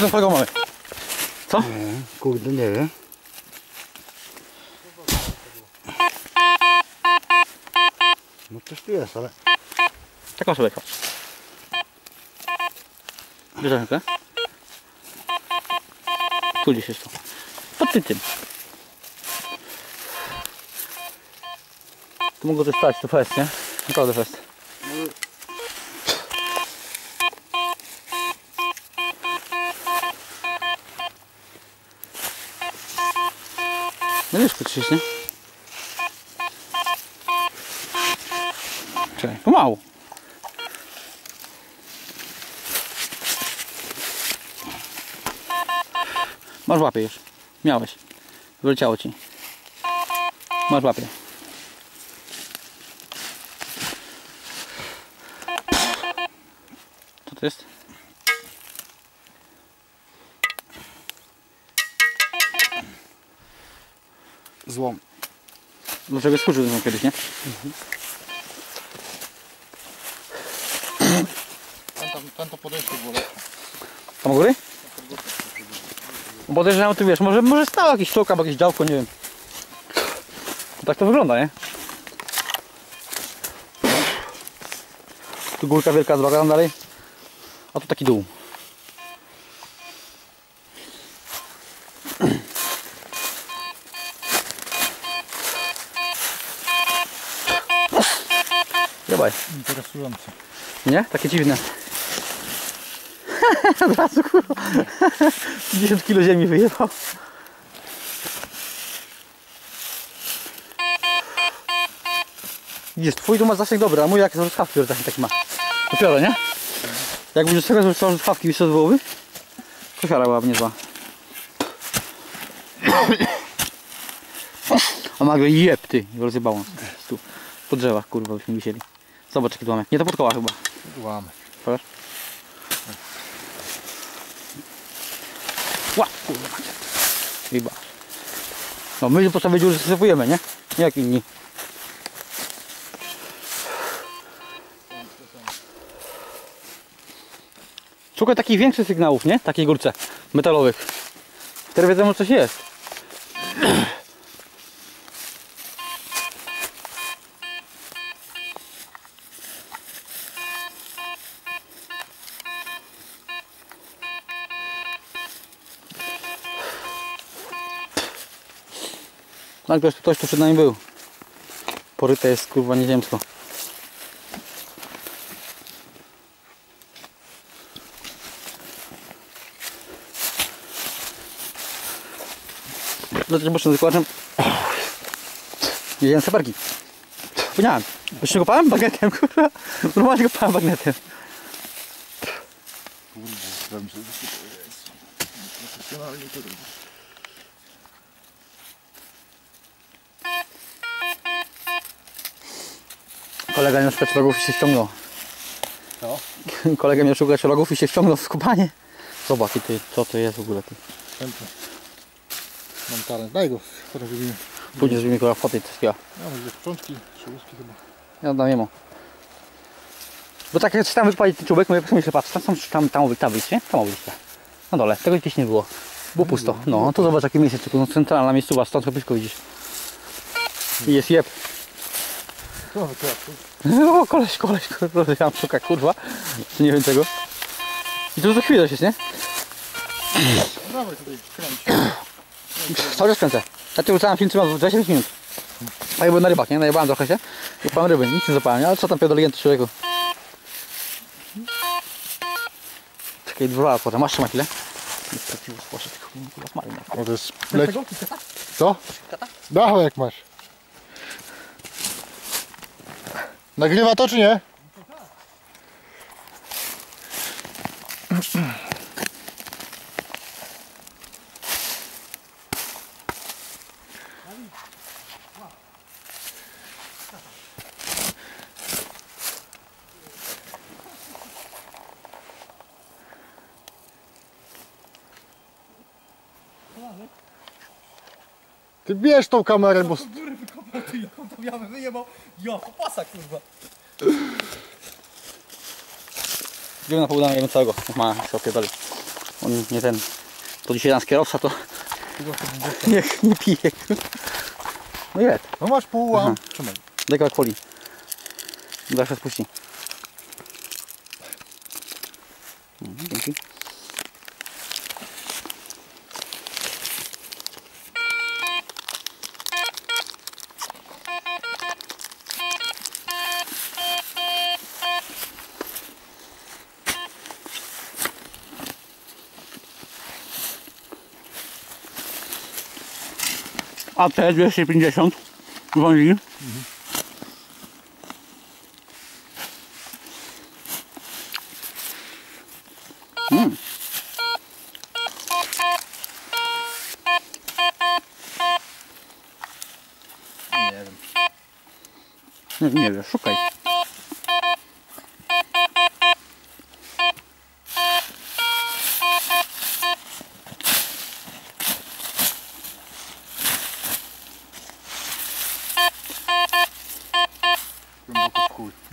Co swojego mamy? Co? Nie, kurde, nie wiem. No coś tu jest, ale... Taką sobie patrz. Bierze rękę. Tu gdzieś jest to. Pod tym tym. Tu mogło coś stać, to fest, nie? Naprawdę fest. No wiesz, przecież, nie? Czekaj, pomału. Masz łapie już. Miałeś. Wyleciało ci. Masz łapie. Co to jest? Złom. Dlaczego skurczył ten kiedyś, nie? Tam, tam, tam to podejście było lepsze. Tam u góry? Podejrzewam, ty wiesz, może, może stał jakiś czok albo jakieś działko, nie wiem. Tak to wygląda, nie? Tu górka wielka tam dalej. A tu taki dół. Zobacz. Interesujące. Nie? Takie dziwne. Od razu kurwa. 50 kg ziemi wyjechał. Jest, twój tu ma zasięg dobry, a mój jak z schawki taki, taki ma. Dopiero, nie? Jak będziesz tego z schawki, wiesz co to byłoby? Kosiara byłaby niezła. A nagle jeb ty, rozjebało nas. Tu, po drzewach kurwa byśmy wisieli. Zobacz jaki tu mamy. Nie to pod koła chyba. Łamy. Pokaż. Ła, kurwa. Chyba. No my po sobie już sypujemy, nie? Nie jak inni. Szukaj takich większych sygnałów, nie? Takiej górce metalowych. Wtedy wiedzą, że coś jest. Tak, ktoś, tu przed nami był. Poryte jest kurwa nieziemsko. Dlaczego bocznym zakładem? Jedziemy saperki. Wspomniałem. Go kopałem bagnetem, kurwa. Normalnie kopałem bagnetem. Kurde, to jest. Profesjonalnie to robisz. Kolega miał szukać rogów i się ściągnął. Co? Kolega miał szukać rogów i się ściągnął w skupanie. Zobacz, i ty, co to jest w ogóle. Ty. Chętnie. Mam talent. Daj go, potem zrobimy. Później zrobimy kurwa foty takiego. Ja mam dwie sprzączki, trzy łuski chyba. Ja oddam jemu. Bo tak jak tam wypalić ten czubek, mówię, myślę, patrz, tam są tam, tam, tam wyjście, tam ma wyjście. Na dole, tego gdzieś nie było. Było pusto. No, tu zobacz jakie miejsce, tylko no, centralna miejscowa, stąd blisko widzisz. I jest jeb. Co wy teraz? O, koleś, koleś, ja mam szuka, kurwa. Nie wiem czego. I tu za chwilę jest, nie? No dawaj tutaj, kręć. Cały czas kręcę. Ja tu rzucałem film, trzymam 25 minut. A ja byłem na rybach, nie? Najebałem trochę się. Pan ryby, nic nie zapałem, nie? ale co tam pierdolnięty człowieku. Czekaj, dwa potem, masz trzymać. Niestety, poszedł, kurwa. O, to jest leć. Co? Dawaj jak masz. Nagrywa to czy nie? Ty bierz tą kamerę, bo... jaką tam jamę wyjebał. Jo, pasa kurwa. Idziemy na południe, jemy całego. Ma się opierdoli. On nie ten. To dzisiaj nas kierowca to nie, nie pije. No jest. No masz pół, a trzymaj. Kawałek folii. Zawsze spuści. Mhm, Dzięki. A te 250 wązi. Mm. Nie wiem. Nie, nie szukaj.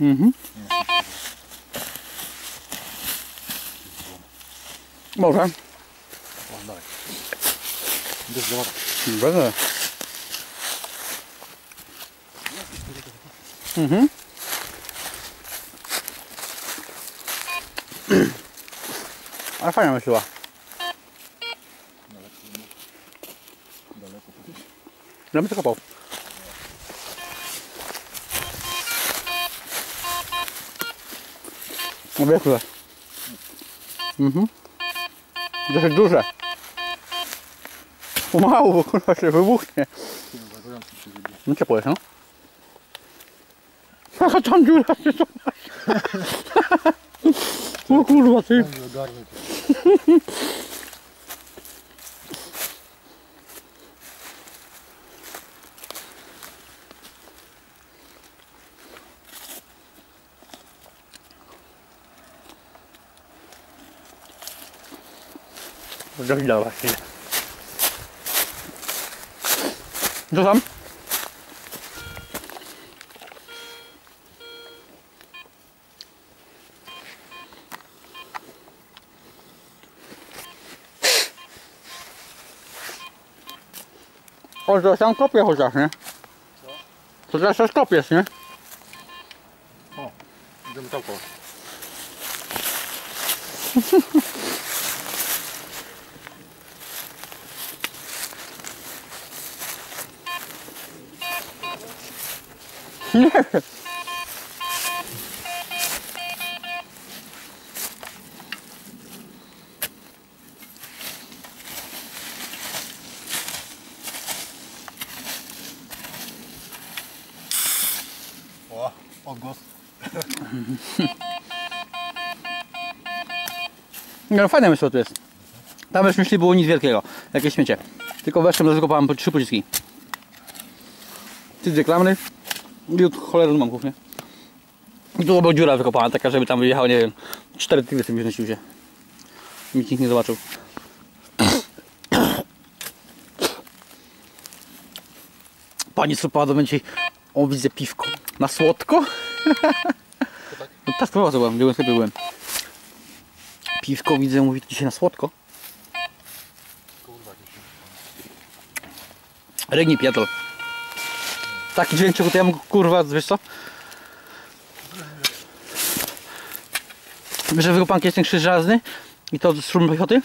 Głęboko w chuj. Mhm. Może. O, dawaj. Idę zdołać. Będę. Mhm. Ale Obiekle. Mhm. Dosyć duże. Pomału, bo kurwa się wybuchnie. No ciepło jest, no. Jaka tam dziura się zobacz. O kurwa ty. Nie ogarnę to. Dość dobra chwilę. Co tam? O, to tam kopie chociaż, nie? To teraz też kopiesz, nie? Idziemy tam koło. Nie wiem. O, odgłos. No fajne myślę to jest. Tam już myśli było nic wielkiego. Jakieś śmiecie. Tylko weszłem, zakopałem trzy pociski. Ty dwie od cholery mąków, nie? I tu była dziura wykopana, taka, żeby tam wyjechało, nie wiem, cztery tygrysy zmieścił się. Nikt ich nie zobaczył. Pani Sopada będzie o widzę piwko. Na słodko? No tak, to byłem, byłem sobie byłem. Piwko widzę, mówi dzisiaj na słodko. Kurwa, jakieś. Taki dźwięk, czego to ja mógł, kurwa, wiesz co? Że wykopanki jest ten krzyż żelazny i to szturm piechoty?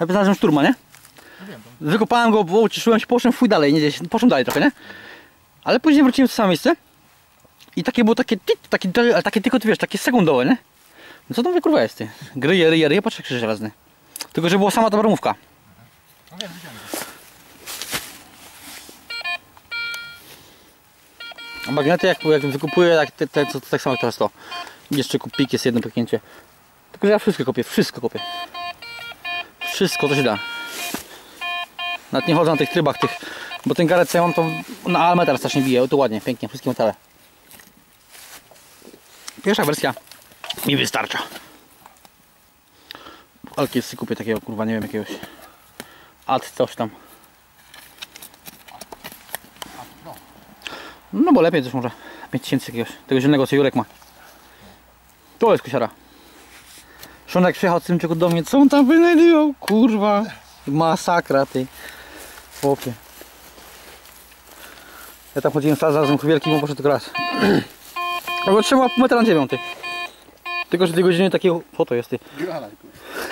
Ja znalazłem szturma, nie? Wykopałem go, bo ucieszyłem się, poszłem w chuj dalej, nie gdzieś, poszłem dalej trochę, nie? Ale później wróciłem w to samo miejsce i takie było takie, takie, ale takie tylko, ty wiesz, takie sekundowe, nie? No co to mówię, kurwa jest, ty? Gryje, ryje, ryje, patrz, krzyż żelazny. Tylko, że była sama ta bromówka. No wiem, widziałem. Magnety jak, jak wykupuję, tak, te, te, to, to tak samo jak teraz to. Jeszcze kupik jest jedno pyknięcie. Tylko że ja wszystko kopię, wszystko kopię. Wszystko to się da. Nawet nie chodzę na tych trybach tych, bo ten garet co ja mam to na almetar strasznie bije, to ładnie, pięknie, wszystkie metale. Pierwsza wersja mi wystarcza. Ale kiedy sobie kupię takiego kurwa, nie wiem jakiegoś. Ad coś tam. No bo lepiej też może 5000 jakiegoś, tego zielonego co Jurek ma. To jest kusiara. Szonek przyjechał z tym czeku do mnie, co on tam wynajdował? Kurwa. Masakra ty. Chłopie. Ja tam chodziłem raz razem wielkim, bo poszedł tylko raz. Albo trzeba metra na dziewiąty. Tylko, że dwie godziny takiego... Co to jest ty?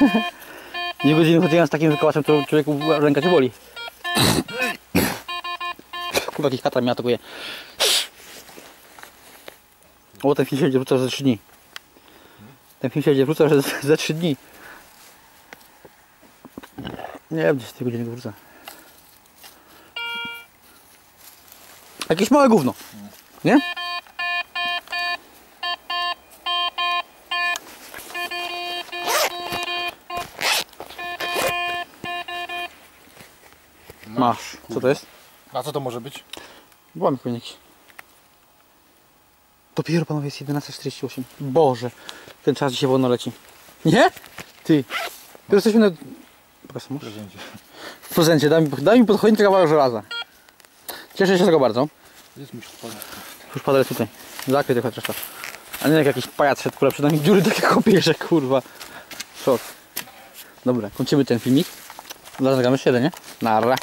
Dwie godziny chodziłem z takim wykołaczem, to człowieku ręka cię boli. Kurwa, jakiś kata mnie atakuje. O, ten film się wrzucał za 3 dni. Ten film się wrzucał za, za 3 dni. Nie wiem, gdzieś tej godziny go wrzucę. Jakieś małe gówno. Nie? Masz. Co to jest? A co to może być? Byłam koniki. Dopiero panowie jest 11.48. Boże, ten czas dzisiaj wolno leci. Nie? Ty. Tu jesteśmy na... Proszę, masz? Prezencie. W prezencie, daj mi, daj mi pod choinkę kawałek żelaza. Cieszę się z tego bardzo. Jest mi się wpadł. Już tutaj. Zakryj tylko troszkę. A nie jak jakiś pajac szedł, kurwa, przynajmniej dziury takie kopie, że kurwa. Szok. Dobra, kończymy ten filmik. Zaraz nagramy jeden, nie? Narra.